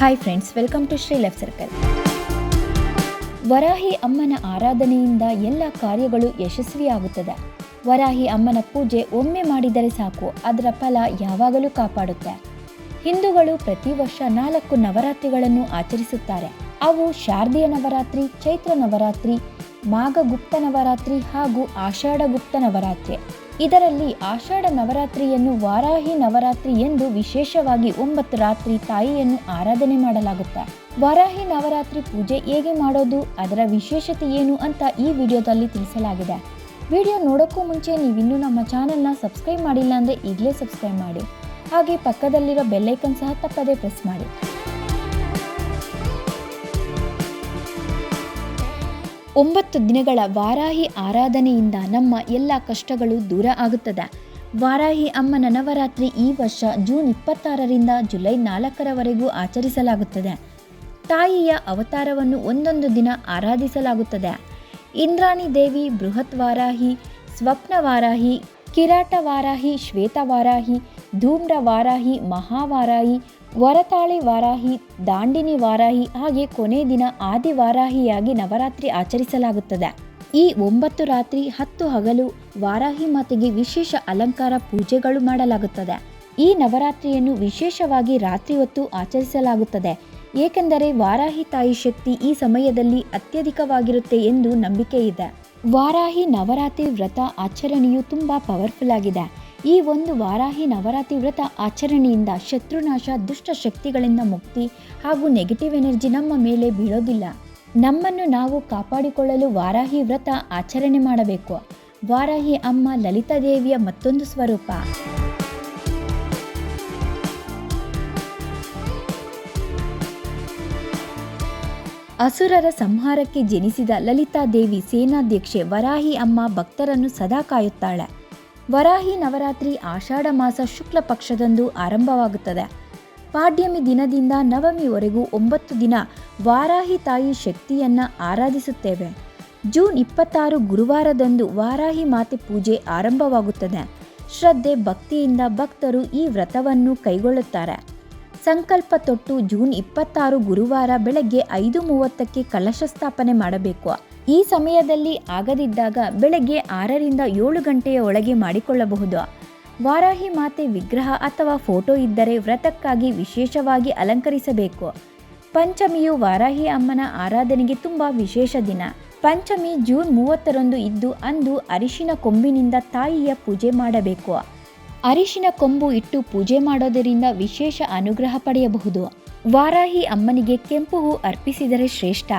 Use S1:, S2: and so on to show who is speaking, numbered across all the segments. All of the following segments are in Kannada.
S1: Hi friends welcome to Shri life circle Varahi ಅಮ್ಮನ ಆರಾಧನೆಯಿಂದ ಎಲ್ಲ ಕಾರ್ಯಗಳು ಯಶಸ್ವಿಯಾಗುತ್ತದೆ. ವರಾಹಿ ಅಮ್ಮನ ಪೂಜೆ ಒಮ್ಮೆ ಮಾಡಿದರೆ ಸಾಕು, ಅದರ ಫಲ ಯಾವಾಗಲೂ ಕಾಪಾಡುತ್ತೆ. ಹಿಂದೂಗಳು ಪ್ರತಿ ವರ್ಷ ನಾಲ್ಕು ನವರಾತ್ರಿಗಳನ್ನು ಆಚರಿಸುತ್ತಾರೆ. ಅವು ಶಾರದೀಯ ನವರಾತ್ರಿ, ಚೈತ್ರ ನವರಾತ್ರಿ, ಮಾಘಗುಪ್ತ ನವರಾತ್ರಿ ಹಾಗೂ ಆಷಾಢಗುಪ್ತ ನವರಾತ್ರಿ. ಇದರಲ್ಲಿ ಆಷಾಢ ನವರಾತ್ರಿಯನ್ನು ವಾರಾಹಿ ನವರಾತ್ರಿ ಎಂದು ವಿಶೇಷವಾಗಿ ಒಂಬತ್ತು ರಾತ್ರಿ ತಾಯಿಯನ್ನು ಆರಾಧನೆ ಮಾಡಲಾಗುತ್ತೆ? ವಾರಾಹಿ ನವರಾತ್ರಿ ಪೂಜೆ ಹೇಗೆ ಮಾಡೋದು? ಅದರ ವಿಶೇಷತೆ ಏನು ಅಂತ ಈ ವಿಡಿಯೋದಲ್ಲಿ ತಿಳಿಸಲಾಗಿದೆ. ವಿಡಿಯೋ ನೋಡೋಕ್ಕೂ ಮುಂಚೆ ನೀವಿನ್ನೂ ನಮ್ಮ ಚಾನಲ್ನ ಸಬ್ಸ್ಕ್ರೈಬ್ ಮಾಡಿಲ್ಲ ಅಂದರೆ ಈಗಲೇ ಸಬ್ಸ್ಕ್ರೈಬ್ ಮಾಡಿ. ಹಾಗೆ ಪಕ್ಕದಲ್ಲಿರೋ ಬೆಲ್ಲೈಕನ್ ಸಹ ತಪ್ಪದೇ ಪ್ರೆಸ್ ಮಾಡಿ. ಒಂಬತ್ತು ದಿನಗಳ ವಾರಾಹಿ ಆರಾಧನೆಯಿಂದ ನಮ್ಮ ಎಲ್ಲ ಕಷ್ಟಗಳು ದೂರ ಆಗುತ್ತದೆ. ವಾರಾಹಿ ಅಮ್ಮನ ನವರಾತ್ರಿ ಈ ವರ್ಷ ಜೂನ್ ಇಪ್ಪತ್ತಾರರಿಂದ ಜುಲೈ ನಾಲ್ಕರವರೆಗೂ ಆಚರಿಸಲಾಗುತ್ತದೆ. ತಾಯಿಯ ಅವತಾರವನ್ನು ಒಂದೊಂದು ದಿನ ಆರಾಧಿಸಲಾಗುತ್ತದೆ. ಇಂದ್ರಾಣಿ ದೇವಿ ಬೃಹತ್ ವಾರಾಹಿ, ಸ್ವಪ್ನ ವಾರಾಹಿ, ಕಿರಾಟ ವಾರಾಹಿ, ಶ್ವೇತ ವಾರಾಹಿ, ಧೂಮ್ರ ವಾರಾಹಿ ಮಹಾವಾರಾಹಿ ವರತಾಳಿ ವಾರಾಹಿ ದಾಂಡಿನಿ ವಾರಾಹಿ ಹಾಗೆ ಕೊನೆ ದಿನ ಆದಿ ವಾರಾಹಿಯಾಗಿ ನವರಾತ್ರಿ ಆಚರಿಸಲಾಗುತ್ತದೆ. ಈ ಒಂಬತ್ತು ರಾತ್ರಿ ಹತ್ತು ಹಗಲು ವಾರಾಹಿ ಮಾತೆಗೆ ವಿಶೇಷ ಅಲಂಕಾರ ಪೂಜೆಗಳು ಮಾಡಲಾಗುತ್ತದೆ. ಈ ನವರಾತ್ರಿಯನ್ನು ವಿಶೇಷವಾಗಿ ರಾತ್ರಿ ಹೊತ್ತು ಆಚರಿಸಲಾಗುತ್ತದೆ. ಏಕೆಂದರೆ ವಾರಾಹಿ ತಾಯಿ ಶಕ್ತಿ ಈ ಸಮಯದಲ್ಲಿ ಅತ್ಯಧಿಕವಾಗಿರುತ್ತೆ ಎಂದು ನಂಬಿಕೆ ಇದೆ ವಾರಾಹಿ ನವರಾತ್ರಿ ವ್ರತ ಆಚರಣೆಯು ತುಂಬ ಪವರ್ಫುಲ್ ಆಗಿದೆ. ಈ ಒಂದು ವಾರಾಹಿ ನವರಾತ್ರಿ ವ್ರತ ಆಚರಣೆಯಿಂದ ಶತ್ರುನಾಶ, ದುಷ್ಟ ಶಕ್ತಿಗಳಿಂದ ಮುಕ್ತಿ ಹಾಗೂ ನೆಗೆಟಿವ್ ಎನರ್ಜಿ ನಮ್ಮ ಮೇಲೆ ಬೀಳೋದಿಲ್ಲ. ನಮ್ಮನ್ನು ನಾವು ಕಾಪಾಡಿಕೊಳ್ಳಲು ವಾರಾಹಿ ವ್ರತ ಆಚರಣೆ ಮಾಡಬೇಕು. ವಾರಾಹಿ ಅಮ್ಮ ಲಲಿತಾದೇವಿಯ ಮತ್ತೊಂದು ಸ್ವರೂಪ. ಅಸುರರ ಸಂಹಾರಕ್ಕೆ ಜನಿಸಿದ ಲಲಿತಾದೇವಿ ಸೇನಾಧ್ಯಕ್ಷೆ ವರಾಹಿ ಅಮ್ಮ ಭಕ್ತರನ್ನು ಸದಾ ಕಾಯುತ್ತಾಳೆ. ವರಾಹಿ ನವರಾತ್ರಿ ಆಷಾಢ ಮಾಸ ಶುಕ್ಲ ಪಕ್ಷದಂದು ಆರಂಭವಾಗುತ್ತದೆ. ಪಾಡ್ಯಮಿ ದಿನದಿಂದ ನವಮಿವರೆಗೂ ಒಂಬತ್ತು ದಿನ ವಾರಾಹಿ ತಾಯಿ ಶಕ್ತಿಯನ್ನ ಆರಾಧಿಸುತ್ತೇವೆ. ಜೂನ್ ಇಪ್ಪತ್ತಾರು ಗುರುವಾರದಂದು ವಾರಾಹಿ ಮಾತೆ ಪೂಜೆ ಆರಂಭವಾಗುತ್ತದೆ. ಶ್ರದ್ಧೆ, ಭಕ್ತಿಯಿಂದ ಭಕ್ತರು ಈ ವ್ರತವನ್ನು ಕೈಗೊಳ್ಳುತ್ತಾರೆ. ಸಂಕಲ್ಪ ತೊಟ್ಟು ಜೂನ್ ಇಪ್ಪತ್ತಾರು ಗುರುವಾರ ಬೆಳಗ್ಗೆ ಐದು ಮೂವತ್ತಕ್ಕೆ ಕಲಶ ಸ್ಥಾಪನೆ ಮಾಡಬೇಕು. ಈ ಸಮಯದಲ್ಲಿ ಆಗದಿದ್ದಾಗ ಬೆಳಗ್ಗೆ ಆರರಿಂದ ಏಳು ಗಂಟೆಯ ಒಳಗೆ ಮಾಡಿಕೊಳ್ಳಬಹುದು. ವಾರಾಹಿ ಮಾತೆ ವಿಗ್ರಹ ಅಥವಾ ಫೋಟೋ ಇದ್ದರೆ ವ್ರತಕ್ಕಾಗಿ ವಿಶೇಷವಾಗಿ ಅಲಂಕರಿಸಬೇಕು. ಪಂಚಮಿಯು ವಾರಾಹಿ ಅಮ್ಮನ ಆರಾಧನೆಗೆ ತುಂಬ ವಿಶೇಷ ದಿನ. ಪಂಚಮಿ ಜೂನ್ ಮೂವತ್ತರಂದು ಇದ್ದು ಅಂದು ಅರಿಶಿನ ಕೊಂಬಿನಿಂದ ತಾಯಿಯ ಪೂಜೆ ಮಾಡಬೇಕು. ಅರಿಶಿನ ಕೊಂಬು ಇಟ್ಟು ಪೂಜೆ ಮಾಡೋದರಿಂದ ವಿಶೇಷ ಅನುಗ್ರಹ ಪಡೆಯಬಹುದು. ವಾರಾಹಿ ಅಮ್ಮನಿಗೆ ಕೆಂಪು ಹೂ ಅರ್ಪಿಸಿದರೆ ಶ್ರೇಷ್ಠ.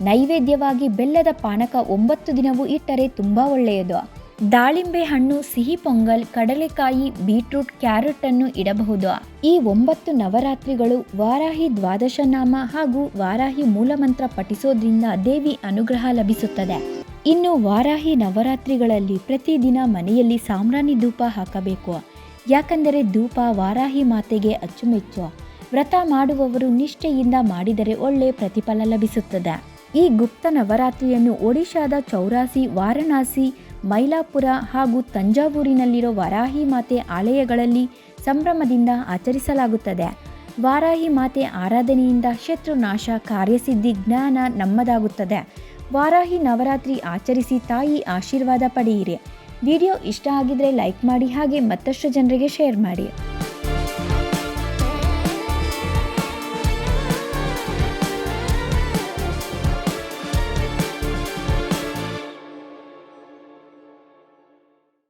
S1: ನೈವೇದ್ಯವಾಗಿ ಬೆಲ್ಲದ ಪಾನಕ ಒಂಬತ್ತು ದಿನವೂ ಇಟ್ಟರೆ ತುಂಬ ಒಳ್ಳೆಯದು. ದಾಳಿಂಬೆ ಹಣ್ಣು, ಸಿಹಿ ಪೊಂಗಲ್, ಕಡಲೆಕಾಯಿ, ಬೀಟ್ರೂಟ್, ಕ್ಯಾರೆಟ್ ಅನ್ನು ಇಡಬಹುದು. ಈ ಒಂಬತ್ತು ನವರಾತ್ರಿಗಳು ವಾರಾಹಿ ದ್ವಾದಶ ನಾಮ ಹಾಗೂ ವಾರಾಹಿ ಮೂಲಮಂತ್ರ ಪಠಿಸೋದ್ರಿಂದ ದೇವಿ ಅನುಗ್ರಹ ಲಭಿಸುತ್ತದೆ. ಇನ್ನು ವಾರಾಹಿ ನವರಾತ್ರಿಗಳಲ್ಲಿ ಪ್ರತಿದಿನ ಮನೆಯಲ್ಲಿ ಸಾಮ್ರಾಣಿ ಧೂಪ ಹಾಕಬೇಕು. ಯಾಕಂದರೆ ಧೂಪ ವಾರಾಹಿ ಮಾತೆಗೆ ಅಚ್ಚುಮೆಚ್ಚು. ವ್ರತ ಮಾಡುವವರು ನಿಷ್ಠೆಯಿಂದ ಮಾಡಿದರೆ ಒಳ್ಳೆ ಪ್ರತಿಫಲ ಲಭಿಸುತ್ತದೆ. ಈ ಗುಪ್ತ ನವರಾತ್ರಿಯನ್ನು ಒಡಿಶಾದ ಚೌರಾಸಿ, ವಾರಣಾಸಿ, ಮೈಲಾಪುರ ಹಾಗೂ ತಂಜಾವೂರಿನಲ್ಲಿರೋ ವಾರಾಹಿ ಮಾತೆ ಆಲಯಗಳಲ್ಲಿ ಸಂಭ್ರಮದಿಂದ ಆಚರಿಸಲಾಗುತ್ತದೆ. ವಾರಾಹಿ ಮಾತೆ ಆರಾಧನೆಯಿಂದ ಶತ್ರುನಾಶ, ಕಾರ್ಯಸಿದ್ಧಿ, ಜ್ಞಾನ ನಮ್ಮದಾಗುತ್ತದೆ. ವಾರಾಹಿ ನವರಾತ್ರಿ ಆಚರಿಸಿ ತಾಯಿ ಆಶೀರ್ವಾದ ಪಡೆಯಿರಿ. ವಿಡಿಯೋ ಇಷ್ಟ ಆಗಿದ್ರೆ ಲೈಕ್ ಮಾಡಿ ಹಾಗೆ ಮತ್ತಷ್ಟು ಜನರಿಗೆ ಶೇರ್ ಮಾಡಿ.